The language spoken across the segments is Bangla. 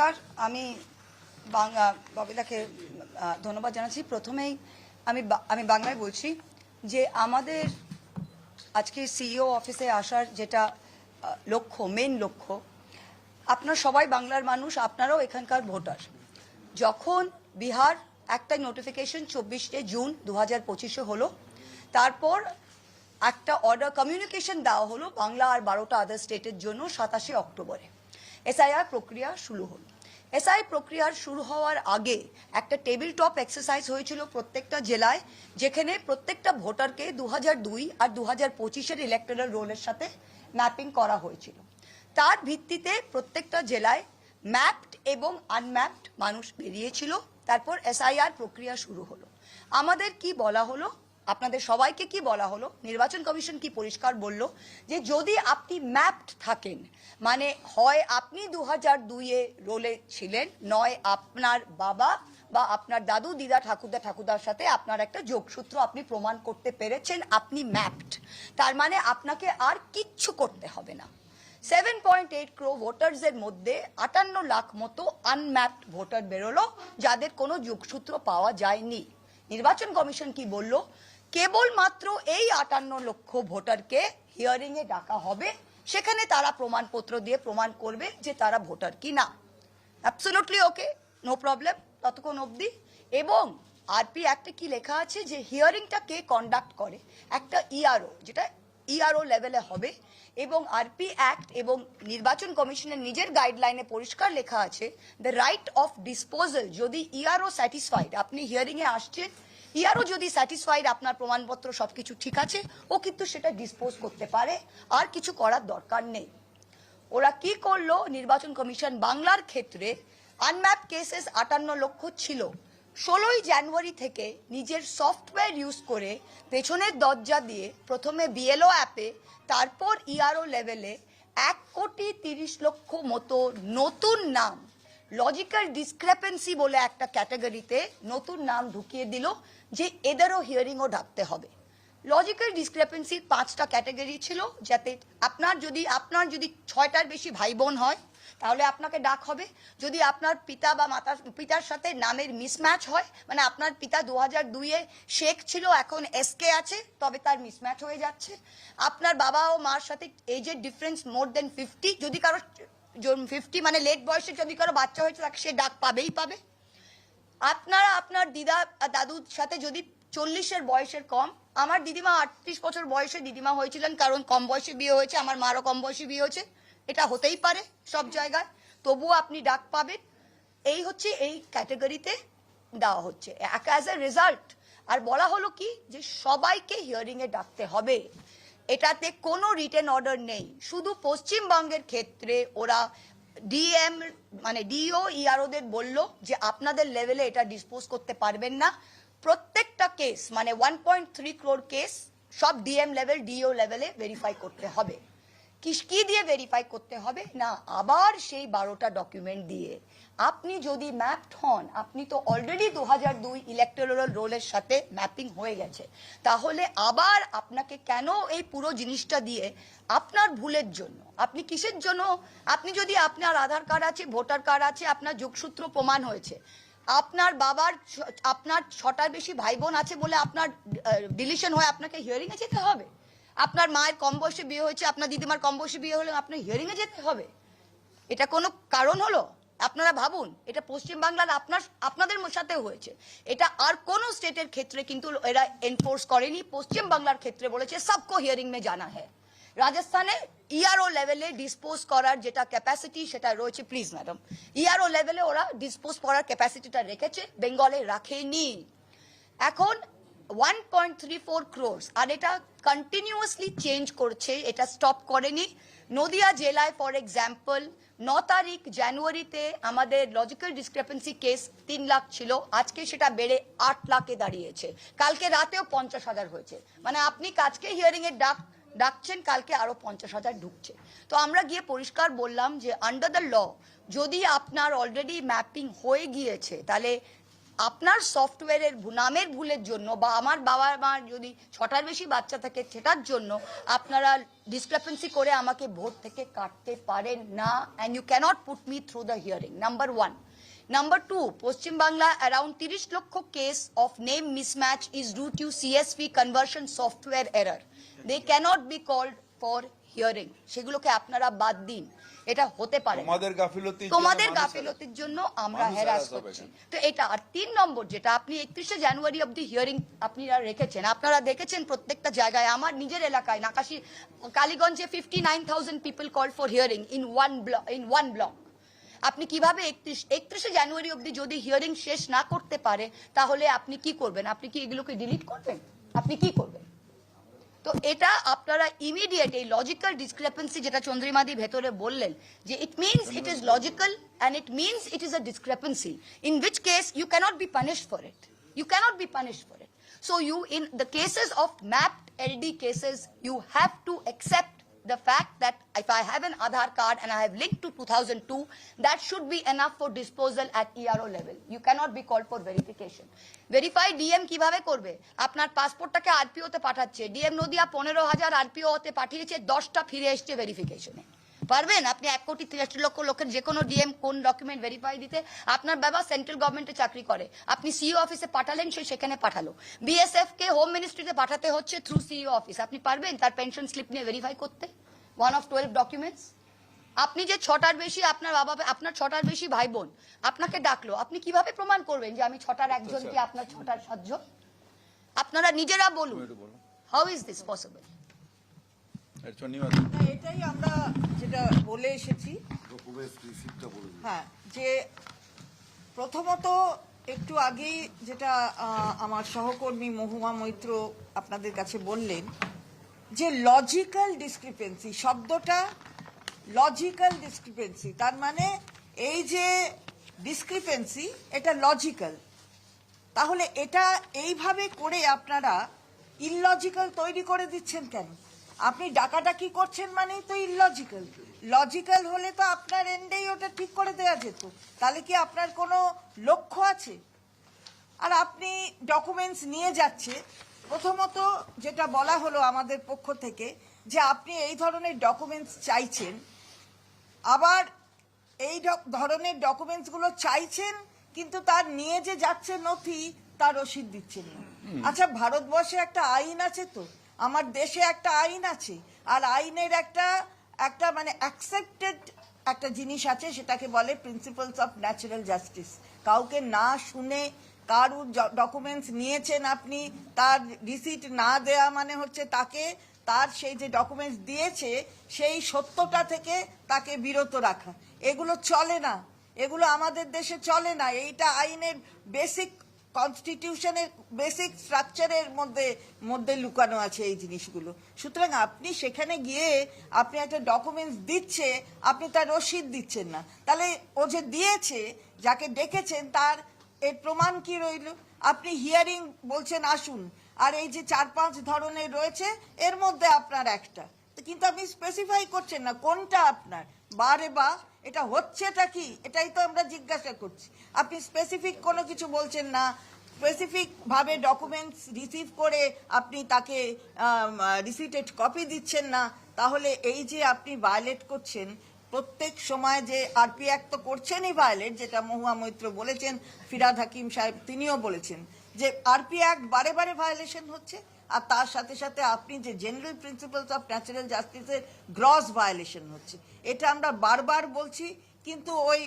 নমস্কার। আমি বাংলা ববিতাকে ধন্যবাদ জানাচ্ছি। প্রথমেই আমি আমি বাংলায় বলছি যে আমাদের আজকে সিইও অফিসে আসার যেটা লক্ষ্য মেন লক্ষ্য, আপনার সবাই বাংলার মানুষ, আপনারাও এখানকার ভোটার। যখন বিহার একটা নোটিফিকেশন চব্বিশে জুন দু হাজার পঁচিশে হলো, তারপর একটা অর্ডার কমিউনিকেশন দেওয়া হলো বাংলা আর বারোটা আদার স্টেটের জন্য সাতাশে অক্টোবরে। এসআইআর প্রক্রিয়া শুরু হলো। এসআই প্রক্রিয়ার শুরু হওয়ার আগে একটা টেবিল টপ এক্সারসাইজ হয়েছিল প্রত্যেকটা জেলায়, যেখানে প্রত্যেকটা ভোটারকে দু দুই আর দু হাজার পঁচিশের ইলেকট্রাল রোলের সাথে ম্যাপিং করা হয়েছিল। তার ভিত্তিতে প্রত্যেকটা জেলায় ম্যাপড এবং আনম্যাপড মানুষ বেরিয়েছিল। তারপর এসআইআর প্রক্রিয়া শুরু হলো। আমাদের কি বলা হলো? আপনাদের সবাইকে কি বলা হলো? নির্বাচন কমিশন কি পরিষ্কার বলল? যে যদি আপনি ম্যাপড থাকেন মানে হয় আপনি দু হাজার দুইয়ে রোলে ছিলেন, নয় আপনার বাবা বা আপনার দাদু, দিদা, ঠাকুরদা, ঠাকুরদার সাথে আপনার একটা যোগসূত্র আপনি প্রমাণ করতে পেরেছেন, আপনি ম্যাপড। তার মানে আপনাকে আর কিচ্ছু করতে হবে না। সেভেন পয়েন্ট এইট ক্রো ভোটার্সের মধ্যে আটান্ন লাখ মতো আনম্যাপড ভোটার বেরোলো, যাদের কোনো যোগসূত্র পাওয়া যায়নি। নির্বাচন কমিশন কি বলল? কেবলমাত্র এই আটান্ন লক্ষ ভোটারকে হিয়ারিং এ ডাকা হবে। সেখানে তারা প্রমাণপত্র দিয়ে প্রমাণ করবে যে তারা ভোটার কি না অ্যাবসোলুটলি ওকে নো প্রবলেম ততক্ষণ অবধি। এবং আরপি অ্যাক্টে কি লেখা আছে যে হিয়ারিংটা কে কন্ডাক্ট করে? একটা ইআরও যেটা ইআরও লেভেলে হবে। এবং আরপি অ্যাক্ট এবং নির্বাচন কমিশনের নিজের গাইডলাইনে পরিষ্কার লেখা আছে দ্য রাইট অফ ডিসপোজাল যদি ইআরও স্যাটিসফাইড আপনি হিয়ারিংয়ে আসছেন ইয়ারও যদি স্যাটিসফাইড আপনার প্রমাণপত্র সব কিছু ঠিক আছে, ও কিন্তু সেটা ডিসপোজ করতে পারে, আর কিছু করার দরকার নেই। ওরা কি করল? নির্বাচন কমিশন বাংলার ক্ষেত্রে আনম্যাপ কেসেস আটান্ন লক্ষ ছিল। ষোলোই জানুয়ারি থেকে নিজের সফটওয়্যার ইউজ করে পেছনের দরজা দিয়ে প্রথমে বিএলও অ্যাপে তারপর ইআরও লেভেলে এক কোটি তিরিশ লক্ষ মতো নতুন নাম লজিক্যাল ডিসক্রেপেন্সি বলে একটা ক্যাটাগরিতে নতুন নাম ঢুকিয়ে দিল যে এদেরও হিয়ারিংও ডাকতে হবে। লজিক্যাল ডিসক্রেপেন্সির পাঁচটা ক্যাটাগরি ছিল যাতে আপনার যদি আপনার যদি ছয়টার বেশি ভাই বোন হয়, তাহলে আপনাকে ডাক হবে। যদি আপনার পিতা বা মাতার, পিতার সাথে নামের মিসম্যাচ হয় মানে আপনার পিতা দু হাজার দুইয়ে শেখ ছিল, এখন এসকে আছে, তবে তার মিসম্যাচ হয়ে যাচ্ছে। আপনার বাবা ও মার সাথে এজের ডিফারেন্স মোর দেন ফিফটি যদি কারও ফিফটি মানে লেট বয়সে যদি কারও বাচ্চা হয়েছে, তাকে সে ডাক পাবেই পাবে। আপনারা, আপনার দিদা, দাদুর সাথে যদি চল্লিশের বয়সের কম, আমার দিদিমা আটত্রিশ বছর বয়সে দিদিমা হয়েছিলেন, কারণ কম বয়সে বিয়ে হয়েছে, আমার মারও কম বয়সে বিয়ে হয়েছে। এটা হতেই পারে সব জায়গায়, তবুও আপনি ডাক পাবেন। এই হচ্ছে, এই ক্যাটাগরিতে দেওয়া হচ্ছে। অ্যাজ এ রেজাল্ট আর বলা হলো কি, যে সবাইকে হিয়ারিং এ ডাকতে হবে। এটাতে কোনো রিটেন অর্ডার নেই। শুধু পশ্চিমবঙ্গের ক্ষেত্রে ওরা ডিএম মানে ডিও ইআরওদের বলল যে আপনাদের লেভেলে এটা ডিসপোজ করতে পারবেন না। প্রত্যেকটা কেস মানে one point three crore case সব ডিএম লেভেল ডিও লেভেলে ভেরিফাই করতে হবে। কি দিয়ে ভেরিফাই করতে হবে? না, আবার সেই বারোটা ডকুমেন্ট দিয়ে। আপনি যদি ম্যাপড হন, আপনি তো অলরেডি দু হাজার দুই ইলেকটোরাল রোলের সাথে ম্যাপিং হয়ে গেছে। তাহলে আবার আপনাকে কেন এই পুরো জিনিসটা দিয়ে আপনার ভুলের জন্য, আপনি কিসের জন্য? আপনি যদি আপনার আধার কার্ড আছে, ভোটার কার্ড আছে, আপনার যোগসূত্র প্রমাণ হয়েছে, আপনার বাবার আপনার ছটার বেশি ভাই বোন আছে বলে আপনার ডিলিশন হয়ে আপনাকে হিয়ারিংয়ে যেতে হবে। আপনার মায়ের কম বয়সে বিয়ে হয়েছে, আপনার দিদিমার কম বয়সে বিয়ে হলে আপনার হিয়ারিংয়ে যেতে হবে। এটা কোনো কারণ হলো? আপনারা ভাবুন, এটা পশ্চিমবাংলার আপনার, আপনাদের সাথে হয়েছে। এটা আর কোন স্টেটের ক্ষেত্রে কিন্তু এরা এনফোর্স করেনি, পশ্চিম বাংলার ক্ষেত্রে বলেছে, সবকো হিয়ারিং মে জানা হ্যাঁ রাজস্থানে ইআরও লেভেলে ডিসপোজ করার যেটা ক্যাপাসিটি সেটা রয়েছে প্লিজ ম্যাডাম ইআরও লেভেলে ওরা ডিসপোজ করার ক্যাপাসিটিটা রেখেছে বেঙ্গলে রাখেনি। এখন ওয়ান পয়েন্ট থ্রি ফোর আর এটা কন্টিনিউয়াসলি চেঞ্জ করছে, এটা স্টপ করেনি। নদিয়া জেলায় ফর এক্সাম্পল ন তারিখ জানুয়ারিতে আমাদের লজিক্যাল ডিসক্রেপেন্সি কেস তিন লাখ ছিল, আজকে সেটা বেড়ে আট লাখে দাঁড়িয়েছে। কালকে রাতেও পঞ্চাশ হাজার হয়েছে। মানে আপনি কাজকে হিয়ারিং এর ডাক ডাকছেন, কালকে আরও পঞ্চাশ হাজার ঢুকছে। তো আমরা গিয়ে পরিষ্কার বললাম যে আন্ডার দ্য ল যদি আপনার অলরেডি ম্যাপিং হয়ে গিয়েছে, তাহলে আপনার সফটওয়্যারের নামের ভুলের জন্য বা আমার বাবা মার যদি ছটার বেশি বাচ্চা থাকে সেটার জন্য আপনারা ডিসক্রিপেন্সি করে আমাকে ভোট থেকে কাটতে পারেন না and you cannot put me through the hearing number one number two Paschimbanga around তিরিশ লক্ষ case of name mismatch is due to CSP conversion software error they cannot be called for hearing সেগুলোকে আপনারা বাদ দিন। এটা হতে পারে। তোমাদের গাফিলতি তোমাদের গাফিলতির জন্য আমরা হ্যারাস করছি। তো এটা আর তিন নম্বর যেটা আপনি একত্রিশে জানুয়ারি অব্দি হিয়ারিং আপনারা রেখেছেন। আপনারা দেখেছেন প্রত্যেকটা জায়গায় আমার নিজের এলাকায় Nakashi কালীগঞ্জে fifty nine thousand people call for hearing in one block in one block আপনি কীভাবে একত্রিশ একত্রিশে জানুয়ারি অব্দি যদি হিয়ারিং শেষ না করতে পারে তাহলে আপনি কি করবেন? আপনি কি এগুলোকে ডিলিট করবেন? আপনি কি করবেন? তো এটা আপনারা ইমিডিয়েট এই লজিক্যাল ডিসক্রিপেন্সি যেটা চন্দ্রিমাদি ভেতরে বললেন যে it means it is logical and it means it is a discrepancy in which case you cannot be punished for it you cannot be punished for it. So you, in the cases of mapped LD cases, you have to accept the fact that if I have an Aadhaar card and I have linked to 2002, that should be enough for disposal at ERO level. You cannot be called for verification. Verify DM কীভাবে করবে আপনার DM পাঠাচ্ছে ডিএম নদিয়া পনেরো হাজার আরপিও তে পাঠিয়েছে দশটা ফিরে এসছে ভেরিফিকেশনে পারবেন? আপনি এক কোটি তিরাশি লক্ষ লোকের যে কোনো ডিএম কোন ডকুমেন্ট ভেরিফাই দিতে আপনার বাবা সেন্ট্রাল গভর্নমেন্টে চাকরি করে। আপনি সিইও অফিসে পাঠালেন সে সেখানে পাঠালো। বিএসএফ কে হোম মিনিস্ট্রিতে পাঠাতে হচ্ছে থ্রু সিইও অফিস আপনি পারবেন তার পেনশন স্লিপ নিয়ে ভেরিফাই করতে? ওয়ান অফ টুয়েলভ ডকুমেন্টস আপনি যে ছটার বেশি আপনার বাবা আপনার ছটার বেশি ভাই বোন আপনাকে ডাকলো। আপনি কীভাবে প্রমাণ করবেন যে আমি ছটার একজন কি আপনার ছটার সাতজন? আপনারা নিজেরা বলুন। হাউ ইজ দিস পসিবল এটাই আমরা যেটা বলে এসেছি। হ্যাঁ যে প্রথমত একটু আগেই যেটা আমার সহকর্মী মহুমা মৈত্র আপনাদের কাছে বললেন যে লজিক্যাল ডিসক্রিপেন্সি শব্দটা লজিক্যাল ডিসক্রিপেন্সি তার মানে এই যে ডিসক্রিপেন্সি এটা লজিক্যাল তাহলে এটা এইভাবে করে আপনারা ইললজিক্যাল তৈরি করে দিচ্ছেন কেন? আপনি ডাকাডাকি করছেন মানেই তো ইললজিক্যাল লজিক্যাল হলে তো আপনার এন্ডেই ওটা ঠিক করে দেওয়া যেত। তাহলে কি আপনার কোনো লক্ষ্য আছে? আর আপনি ডকুমেন্টস নিয়ে যাচ্ছে। প্রথমত যেটা বলা হলো আমাদের পক্ষ থেকে যে আপনি এই ধরনের ডকুমেন্টস চাইছেন। আবার এই ধরনের ডকুমেন্টসগুলো চাইছেন কিন্তু তার নিয়ে যে যাচ্ছে নথি তার রসিদ দিচ্ছেন না। আচ্ছা ভারতবর্ষে একটা আইন আছে তো? আমার দেশে একটা আইন আছে, আর আইনের একটা একটা মানে অ্যাকসেপ্টেড একটা জিনিস আছে, সেটাকে বলে প্রিন্সিপালস অফ ন্যাচারাল জাস্টিস কাউকে না শুনে কার ডকুমেন্টস নিয়েছেন আপনি, তার রিসিট না দেয়া মানে হচ্ছে তাকে, তার সেই যে ডকুমেন্টস দিয়েছে, সেই সত্যটা থেকে তাকে বিরত রাখা। এগুলো চলে না। এগুলো আমাদের দেশে চলে না। এইটা আইনের বেসিক কনস্টিটিউশনের বেসিক স্ট্রাকচারের মধ্যে মধ্যে লুকানো আছে এই জিনিসগুলো। সুতরাং আপনি সেখানে গিয়ে আপনি একটা ডকুমেন্টস দিচ্ছে, আপনি তার রসিদ দিচ্ছেন না। তাহলে ও যে দিয়েছে, যাকে ডেকেছেন, তার এর প্রমাণ কি রইল? আপনি হিয়ারিং বলছেন, আসুন। আর এই যে চার পাঁচ ধরনের রয়েছে, এর মধ্যে আপনার একটা। কিন্তু আপনি স্পেসিফাই করছেন না কোনটা আপনার। বারে বা এটা হচ্ছেটা কি? এটাই তো আমরা জিজ্ঞাসা করছি। আপনি স্পেসিফিক কোনো কিছু বলছেন না। স্পেসিফিক ভাবে ডকুমেন্টস রিসিভ করে আপনি তাকে রিসিটেড কপি দিচ্ছেন না, তাহলে এই যে আপনি ভায়োলেট করছেন, প্রত্যেক সময় যে আরপি অ্যাক্ট তো করছেনই ভায়োলেট যেটা মহুয়া মৈত্র বলেছেন, ফিরাদ হাকিম সাহেব তিনিও বলেছেন। যে আরপি অ্যাক্ট বারে বারে ভায়োলেশন হচ্ছে, আর তার সাথে সাথে আপনি যে জেনারেল প্রিন্সিপালস অফ ন্যাচারাল জাস্টিসের গ্রস ভায়োলেশন হচ্ছে। এটা আমরা বারবার বলছি, কিন্তু ওই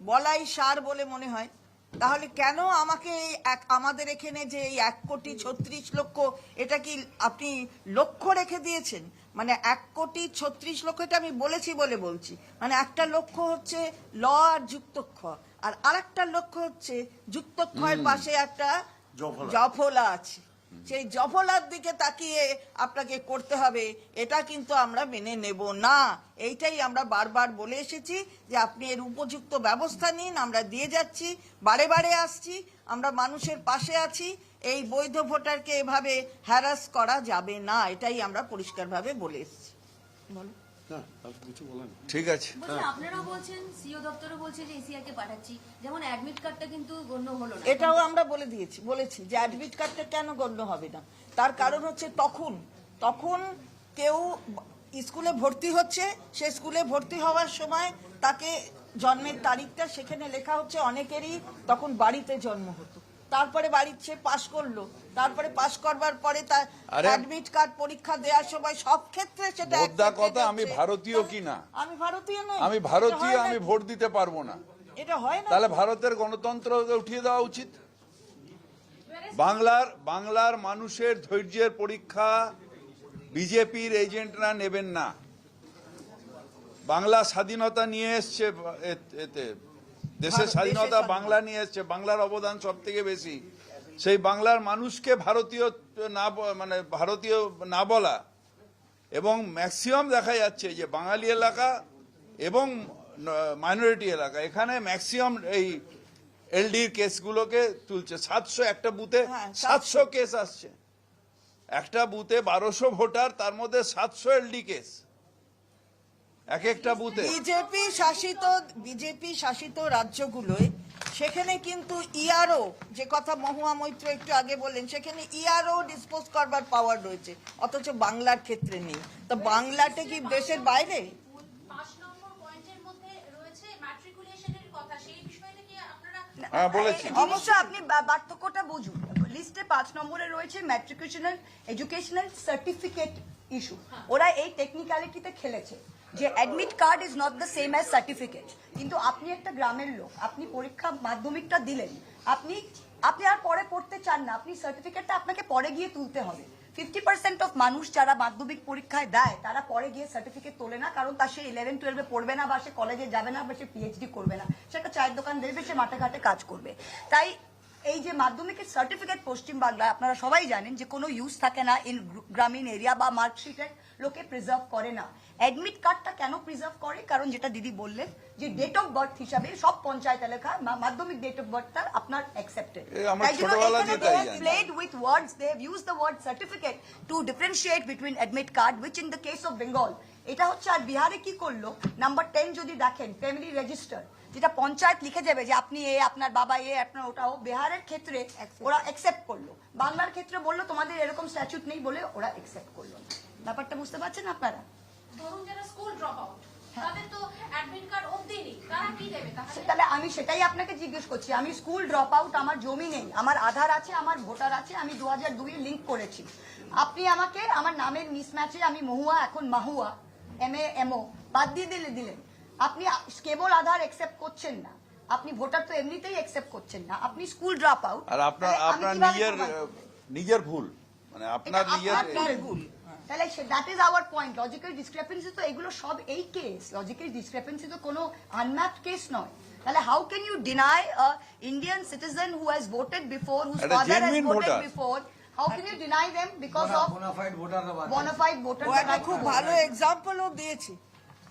বলাই সার বলে মনে হয়। তাহলে কেন আমাকে এই এক, আমাদের এখানে যে এই এক কোটি ছত্রিশ লক্ষ, এটা কি আপনি লক্ষ্য রেখে দিয়েছেন? মানে এক কোটি ছত্রিশ লক্ষ এটা আমি বলেছি বলে বলছি। মানে একটা লক্ষ্য হচ্ছে ল আর যুক্তক্ষ আর আরেকটা লক্ষ্য হচ্ছে যুক্তক্ষয়ের পাশে একটা জফলা আছে। সেই জফলার দিকে তাকিয়ে আপনাকে করতে হবে এটা কিন্তু আমরা মেনে নেব না। এইটাই আমরা বারবার বলে এসেছি যে আপনি এর উপযুক্ত ব্যবস্থা নিন আমরা দিয়ে যাচ্ছি বারে বারে আসছি আমরা মানুষের পাশে আছি এই বৈধ ভোটারকে এভাবে হ্যারাস করা যাবে না এটাই আমরা পরিষ্কারভাবে বলে এসেছি। বলো ঠিক আছে। বলছি আপনারাও বলছেন সিও দপ্তরও বলছে যে এসিআর কে পাঠাচ্ছি। যেমন অ্যাডমিট কার্ডটা কিন্তু গণ্য হলো না। এটাও আমরা বলে দিয়েছি বলেছি যে অ্যাডমিট কার্ডটা কেন গণ্য হবে না। তার কারণ হচ্ছে তখন তখন কেউ স্কুলে ভর্তি হচ্ছে সে স্কুলে ভর্তি হওয়ার সময় তাকে জন্মের তারিখটা সেখানে লেখা হচ্ছে অনেকেরই তখন বাড়িতে জন্ম হতো। তারপরে বাড়ির সে পাশ করল। তারপরে পাশ করবার পরে তার অ্যাডমিট কার্ড পরীক্ষা দেওয়ার সময় সব ক্ষেত্রে সেটা মোদ্দা কথা, আমি। ভারতীয় কিনা? আমি ভারতীয় নই। আমি ভারতীয় আমি ভোট দিতে পারব না। এটা হয় না তাহলে ভারতের গণতন্ত্র উঠিয়ে দেওয়া উচিত। বাংলার বাংলার মানুষের ধৈর্যের পরীক্ষা বিজেপির এজেন্টরা নেবেন না। বাংলা স্বাধীনতা নিয়ে এসছে এতে। দেশের স্বাধীনতা বাংলা নিয়ে এসছে বাংলার অবদান সব থেকে বেশি। সেই বাংলার মানুষকে ভারতীয় না মানে ভারতীয় না বলা এবং ম্যাক্সিমাম দেখা যাচ্ছে যে বাঙালি এলাকা এবং মাইনরিটি এলাকা। এখানে ম্যাক্সিমাম এই এলডির কেসগুলোকে তুলছে। সাতশো একটা বুথে হ্যাঁ, সাতশো কেস আসছে। একটা বুথে বারোশো ভোটার তার মধ্যে সাতশো এলডি কেস। এক একটা বুথে। বিজেপি শাসিত বিজেপি শাসিত রাজ্যগুলোয় সেখানে কিন্তু ইআরও যে কথা মহুয়া মৈত্র একটু আগে বললেন সেখানে ইআরও ডিসপোজ করবার পাওয়ার রয়েছে অথচ বাংলার ক্ষেত্রে নেই। তো বাংলাটা কি দেশের বাইরে? হ্যাঁ। অবশ্য আপনি পার্থক্যটা বুঝুন। লিস্টে পাঁচ নম্বরে রয়েছে ম্যাট্রিকুলেশনাল এডুকেশনাল সার্টিফিকেট ইস্যু ওরা এই টেকনিক্যালিটিতে খেলেছে। যে admit card is not the same as certificate কিন্তু আপনি একটা গ্রামের লোক, আপনি পরীক্ষা মাধ্যমিকটা দিলেন, আপনি আপনি আর পরে পড়তে চান না, আপনি সার্টিফিকেটটা আপনাকে পরে গিয়ে তুলতে হবে। ফিফটি পার্সেন্ট অফ মানুষ যারা মাধ্যমিক পরীক্ষায় দেয়, তারা পরে গিয়ে সার্টিফিকেট তোলে না, কারণ তার সে ইলেভেন টুয়েলভে পড়বে না বা সে কলেজে যাবে না বা সে পিএইচডি করবে না। সে একটা চায়ের দোকান দেবে সে মাঠে ঘাটে কাজ করবে। তাই এই যে মাধ্যমিকের সার্টিফিকেট পশ্চিম বাংলায় আপনারা সবাই জানেন যে কোনো ইউজ থাকে না ইন গ্রামীণ এরিয়া বা মার্কশিটের লোকে প্রিজার্ভ করে না অ্যাডমিট কার্ডটা কেন প্রিজার্ভ করে কারণ যেটা দিদি বললেন যে ডেট অফ বার্থ হিসাবে সব পঞ্চায়েত এলাকায় মা- মাধ্যমিক ডেট অফ বার্থটা আপনার অ্যাকসেপ্টেড এ আমরা ছোটবেলা দে তাই জানি। played with words. They have used the word certificate to differentiate between admit card, which in the case of Bengal, এটা হচ্ছে আর বিহারে কি করল নাম্বার টেন যদি দেখেন ফ্যামিলি রেজিস্টার যেটা পঞ্চায়েত লিখে যাবে যে আপনি এ আপনার বাবা এ আপনার ওটাও বিহারের ক্ষেত্রে ওরা অ্যাকসেপ্ট করল। বাংলার ক্ষেত্রে বলল তোমাদের এরকম স্ট্যাচুট নেই বলে ওরা অ্যাকসেপ্ট করল। না। ব্যাপারটা বুঝতে পারছেন আপনারা? ধরুন যারা স্কুল ড্রপ আউট তাদের তো অ্যাডমিট কার্ড অবধি নেই। তারা কি দেবে তাহলে? তাহলে আমি সেটাই আপনাকে জিজ্ঞেস করছি। আমি স্কুল ড্রপ আউট আমার জমি নেই আমার আধার আছে আমার ভোটার আছে আমি দু হাজার দুই লিঙ্ক করেছি। আপনি আমাকে আমার নামের মিসম্যাচে আমি মহুয়া এখন মাহুয়া এম এ এমও বাদ দিয়ে দিলে দিলেন। আপনি কেবল আধার অ্যাকসেপ্ট করছেন না। আপনি ভোটার তো এমনিতেই অ্যাকসেপ্ট করছেন না। আপনি স্কুল ড্রপ আউট আর আপনার আপনার নিজের নিজের ভুল। মানে আপনার নিজের ভুল। তাহলে that is our point logical discrepancy তো এগুলো সব এই কেস লজিক্যাল ডিসক্রিপেন্সি তো কোনো আনম্যাপড কেস নয়। তাহলে how can you deny Indian citizen who has voted before একটা father has voted. Before how can you deny them because of bona fide ভোটাররা বাদ বোনাফাইড ভোটার খুব ভালো এক্সাম্পলও দিয়েছি।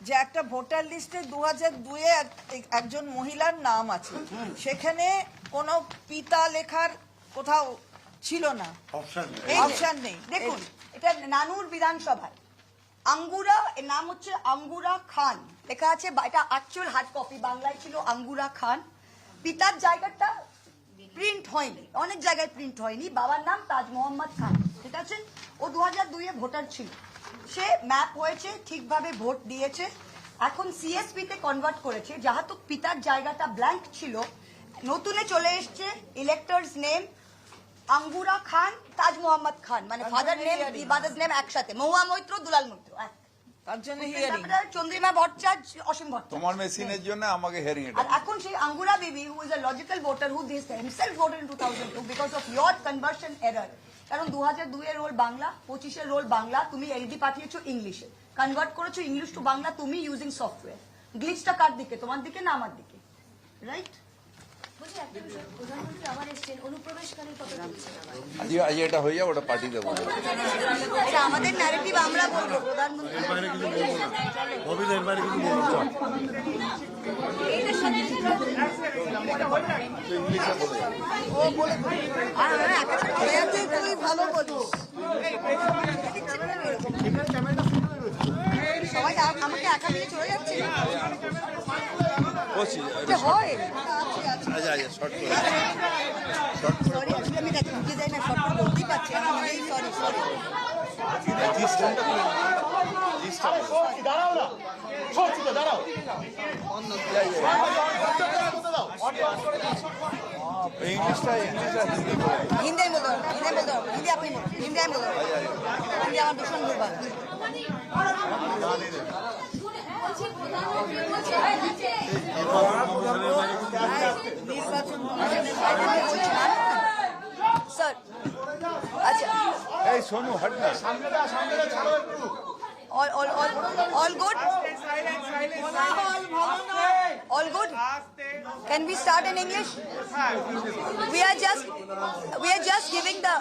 যে একটা ভোটার লিস্টে দু হাজার দুয়ে একজন মহিলার নাম আছে। সেখানে কোনো পিতা লেখার কোথাও ছিল না। অপশন নেই। দেখুন এটা নানুর বিধানসভায়। আঙ্গুরা এর নাম হচ্ছে আঙ্গুরা খান। লেখা আছে বা- এটা অ্যাকচুয়াল হার্ড কপি বাংলায় ছিল আঙ্গুরা খান। পিতার জায়গাটা প্রিন্ট হয়নি। অনেক জায়গায় প্রিন্ট হয়নি। বাবার নাম তাজ মোহাম্মদ খান। ঠিক আছে? ও দু হাজার দুইয়ে ভোটার ছিল। সে ম্যাপ হয়েছে ঠিকভাবে ভোট দিয়েছে। এখন সিএসপি তে কনভার্ট করেছে। যাহাতু পিতার জায়গাটা ব্ল্যাঙ্ক ছিল নতুনে চলে এসছে ইলেক্টরস নেম আঙ্গুরা খান তাজ মোহাম্মদ খান। মানে ফাদার নেম মাদার্স নেম একসাথে। মহুয়া মৈত্র দুলাল মৈত্র তার জন্য হিয়ারিং চন্দ্রিমা ভট্টাচার্য অসীম তোমার মেশিনের জন্য আমাকে আর এখন সেই Angura Bibi who is a logical voter who this himself voted in 2002 because of your conversion error কারণ 2002 এর রোল বাংলা, পঁচিশের রোল বাংলা, তুমি এলডি পাঠিয়েছো ইংলিশে। কনভার্ট করেছ ইংলিশ টু বাংলা, তুমি ইউজিং সফটওয়্যার গ্লিচটা কার দিকে? তোমার দিকে না আমার দিকে? রাইট আজ আজ এটা হয়ে যাবে ওটা পার্টি দেবো। এটা আমাদের ন্যারেটিভ আমরা বলব প্রধানমন্ত্রী বলব সবাই আমাকে একা নিয়ে চলে যাচ্ছে? বলছি এটা হয়। আচ্ছা আচ্ছা শর্ট করে। হিন্দি বলো। হিন্দি বলো। হিন্দি বলো হিন্দি আপনি হিন্দি আমি বলো হিন্দি আমার ভীষণ দুর্বল বলছি প্রধানমন্ত্রী বলছে যে স্যার আচ্ছা এই সোনু হট না all all all all good all good can we start in english we are just we are just giving the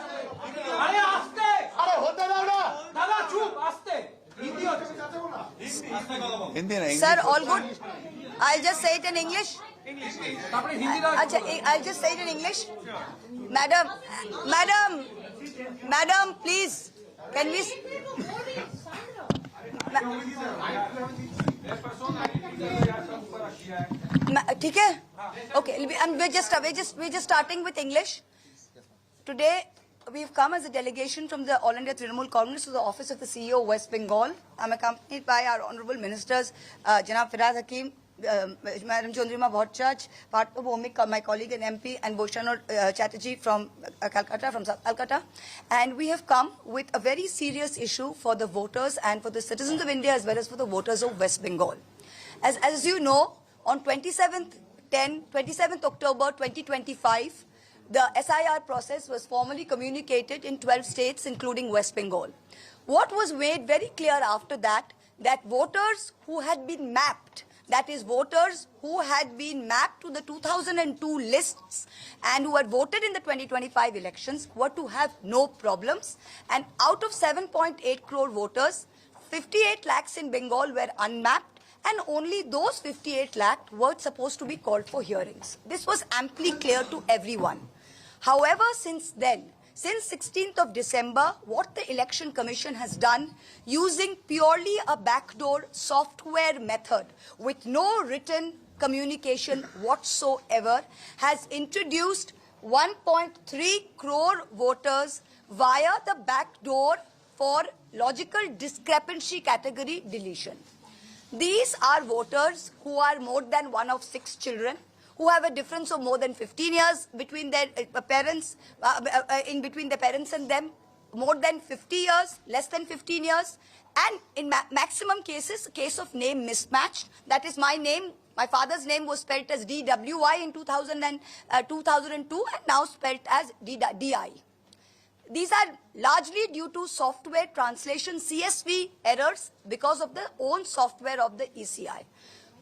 Sir, all good. I'll just say it in English. I'll just say it in English. Madam, madam, madam, please. Can we? Okay, um, we're just, we're just, we're just starting with English. Today, we've come as a delegation from the All India Trinamool Congress to the office of the CEO of West Bengal. I'm accompanied by our honorable ministers, uh, Janab Firad Hakim, um, Madam Chandrima Bhattacharya, part of Omik, my colleague and MP, and Bhushanur uh, Chatterjee from uh, Calcutta, from South Calcutta. And we have come with a very serious issue for the voters and for the citizens of India as well as for the voters of West Bengal. As, as you know, on 27th, 10, 27th October 2025, the SIR process was formally communicated in 12 states, including West Bengal. What was made very clear after that, that voters who had been mapped, that is, voters who had been mapped to the 2002 lists and who had voted in the 2025 elections were to have no problems. And out of 7.8 crore voters, 58 lakhs in Bengal were unmapped and only those 58 lakh were supposed to be called for hearings. This was amply clear to everyone. However, since then, since 16th of December, what the Election Commission has done using purely a backdoor software method with no written communication whatsoever has introduced 1.3 crore voters via the backdoor for logical discrepancy category deletion. These are voters who are more than one of six children, who have a difference of more than 15 years between their uh, parents, uh, uh, uh, in between their parents and them, more than 50 years, less than 15 years, and in ma- maximum cases, case of name mismatched. That is, my name, my father's name was spelled as DWI in 2000 and, uh, 2002 and now spelled as DI. These are largely due to software translation CSV errors because of the own software of the ECI.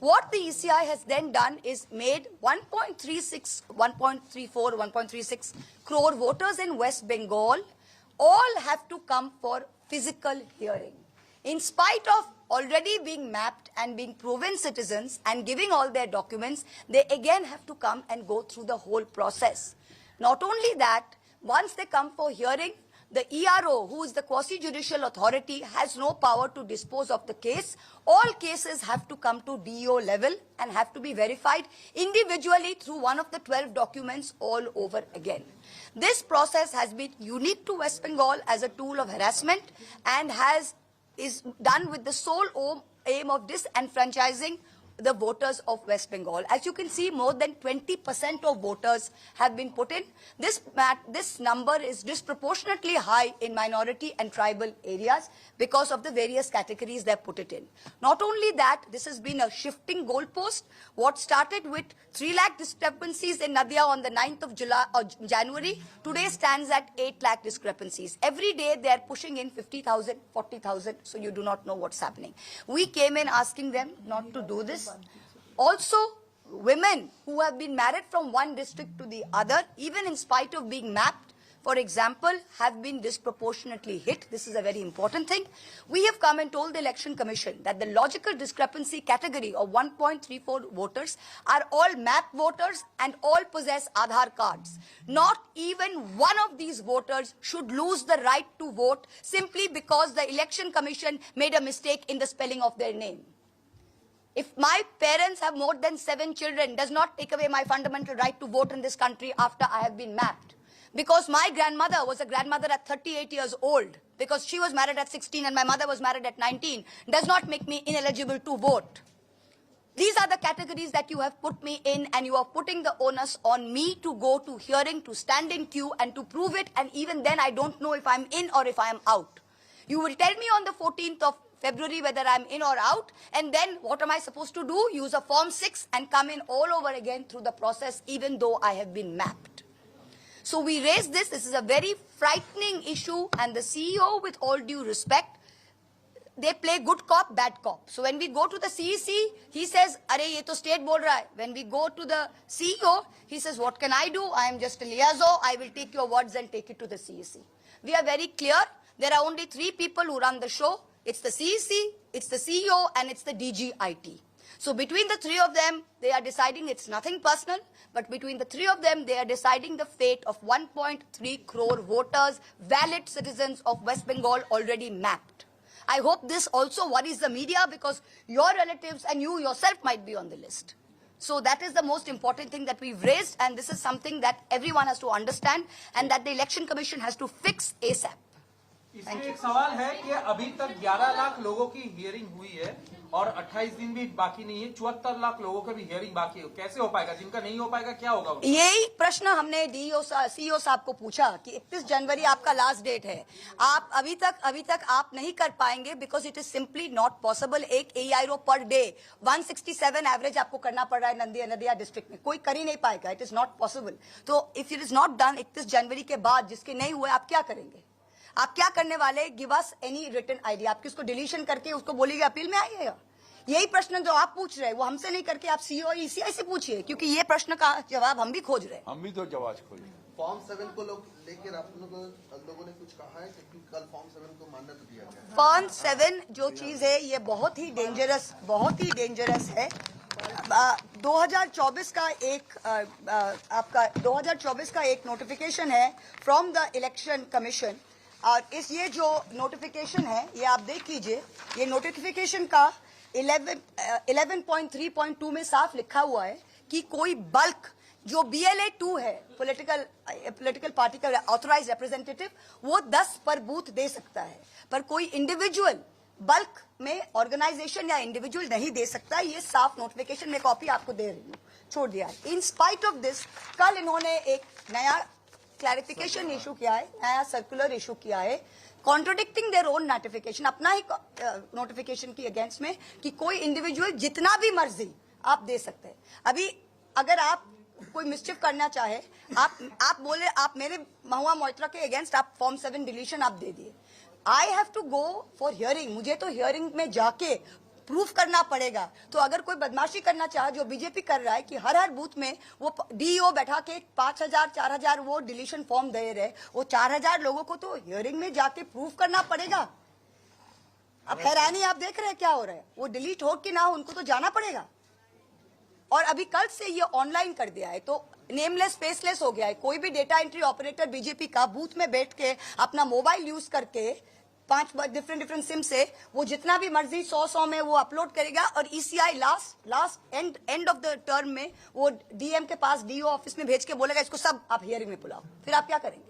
What the ECI has then done is made 1.36, 1.34, 1.36 crore voters in West Bengal all have to come for physical hearing. In spite of already being mapped and being proven citizens and giving all their documents, they again have to come and go through the whole process. Not only that, once they come for hearing, the ERO, who is the quasi-judicial authority, has no power to dispose of the case. All cases have to come to DO level and have to be verified individually through one of the 12 documents all over again. This process has been unique to West Bengal as a tool of harassment and has is done with the sole aim of disenfranchising the voters of West Bengal. As you can see, more than 20% of voters have been put in. This, this number is disproportionately high in minority and tribal areas because of the various categories they put it in. Not only that, this has been a shifting goalpost. What started with 3 lakh discrepancies in Nadia on the 9th of July, or January, today stands at 8 lakh discrepancies. Every day they are pushing in 50,000, 40,000, so you do not know what's happening. We came in asking them not to do this. Also, women who have been married from one district to the other, even in spite of being mapped, for example, have been disproportionately hit. This is a very important thing. We have come and told the Election Commission that the logical discrepancy category of 1.34 voters are all map voters and all possess Aadhaar cards. Not even one of these voters should lose the right to vote simply because the Election Commission made a mistake in the spelling of their name. If my parents have more than seven children, does not take away my fundamental right to vote in this country after I have been mapped. Because my grandmother was a grandmother at 38 years old, because she was married at 16 and my mother was married at 19, does not make me ineligible to vote. These are the categories that you have put me in, and you are putting the onus on me to go to hearing, to stand in queue, and to prove it. And even then, I don't know if I'm in or if I am out. You will tell me on the 14th of February whether I'm in or out, and then what am I supposed to do? Use a Form 6 and come in all over again through the process, even though I have been mapped. So we raised this. This is a very frightening issue, and the CEO, with all due respect, they play good cop, bad cop. So when we go to the CEC, he says, "Arey, ye to state bol raha hai." When we go to the CEO, he says, "What can I do? I am just a liaison. I will take your words and take it to the CEC." We are very clear. There are only three people who run the show. It's the CEC, it's the CEO, and it's the DGIT. So between the three of them, they are deciding it's nothing personal, but between the three of them, they are deciding the fate of 1.3 crore voters, valid citizens of West Bengal already mapped. I hope this also worries the media because your relatives and you yourself might be on the list. So that is the most important thing that we've raised, and this is something that everyone has to understand and that the Election Commission has to fix ASAP. इसमें एक सवाल है कि अभी तक 11 लाख लोगों की हियरिंग हुई है और 28 दिन भी बाकी नहीं है चौहत्तर लाख लोगों का भी हियरिंग बाकी है। कैसे हो पाएगा? जिनका नहीं हो पाएगा क्या होगा यही प्रश्न हमने डीओ सीईओ साहब को पूछा कि 31 जनवरी आपका लास्ट डेट है। आप अभी तक अभी तक आप नहीं कर पाएँगे because it is simply not possible एक ए पर डे 167 एवरेज आपको करना पड़ रहा है नंदिया नदिया डिस्ट्रिक्ट में। कोई कर ही नहीं पाएगा इट इज़ नॉट पॉसिबल तो if it is not done 31 जनवरी के बाद जिसके नहीं हुए आप क्या करेंगे? आप क्या करने वाले? Give us any return idea आप किसको डिलीशन करके उसको बोलिए अपील में आइएगा यही प्रश्न जो आप पूछ रहे हैं वो हमसे नहीं करके आप सीओ ईसीआई से पूछिए क्योंकि ये प्रश्न का जवाब हम भी खोज रहे हैं। हम भी तो जवाब खोजे फॉर्म सेवन को लोग लेकर आप लोगों लोगों ने कुछ कहा है? क्योंकि कल फॉर्म सेवन को मान्यता दिया गया फॉर्म सेवन जो चीज़ है ये बहुत ही डेंजरस बहुत ही डेंजरस है। आ, 2024 का एक आ, आ, आपका 2024 का एक नोटिफिकेशन है फ्रॉम द इलेक्शन कमीशन और इस ये जो नोटिफिकेशन है, ये आप देख लीजिए, ये नोटिफिकेशन का 11 11.3.2 में साफ़ लिखा हुआ है कि कोई बल्क जो बी एल है पॉलिटिकल पॉलिटिकल पार्टी का ऑथराइज रिप्रेजेंटेटिव वो 10 पर बूथ दे सकता है। पर कोई इंडिविजुअल बल्क में ऑर्गेनाइजेशन या इंडिविजुअल नहीं दे सकता, ये साफ़ नोटिफिकेशन में कॉपी आपको दे रही हूँ। छोड़ दिया। इन स्पाइट ऑफ़ दिस कल इन्होंने एक नया क्लैरिफिकेशन इशू किया है, नया सर्कुलर इशू किया है। कॉन्ट्रोडिक्टिंग देयर ओन नोटिफिकेशन अपना ही नोटिफिकेशन की अगेंस्ट में कि कोई इंडिविजुअल जितना भी मर्ज़ी आप दे सकते हैं। अभी अगर आप कोई मिस्चिफ करना चाहे, आप आप बोले, आप मेरे महुआ मोइत्रा के अगेंस्ट आप फॉर्म सेवन डिलीशन आप दे दिए। I have to go for hearing मुझे तो हियरिंग में जाके प्रूफ करना पड़ेगा। तो अगर कोई बदमाशी करना चाहे जो बीजेपी कर रहा है कि हर हर बूथ में वो डीओ बैठा के पाँच हज़ार चार हज़ार वो डिलीशन फॉर्म दे रहे वो चार हज़ार लोगों को तो हियरिंग में जाके प्रूफ करना पड़ेगा। अब हैरानी आप देख रहे हैं क्या हो रहा है? वो डिलीट हो कि ना हो उनको तो जाना पड़ेगा। और अभी कल से ये ऑनलाइन कर दिया है तो नेमलेस फेसलेस हो गया है। कोई भी डेटा एंट्री ऑपरेटर बीजेपी का बूथ में बैठ के अपना मोबाइल यूज़ करके पाँच डिफरेंट डिफरेंट सिम से, वो जितना भी मर्ज़ी सौ सौ में वो अपलोड करेगा और ECI last last end end of the term में वो डीएम के पास डीओ ऑफ़िस में भेज के बोलेगा, इसको सब आप हियरिंग में बुलाओ। फिर आप क्या करेंगे?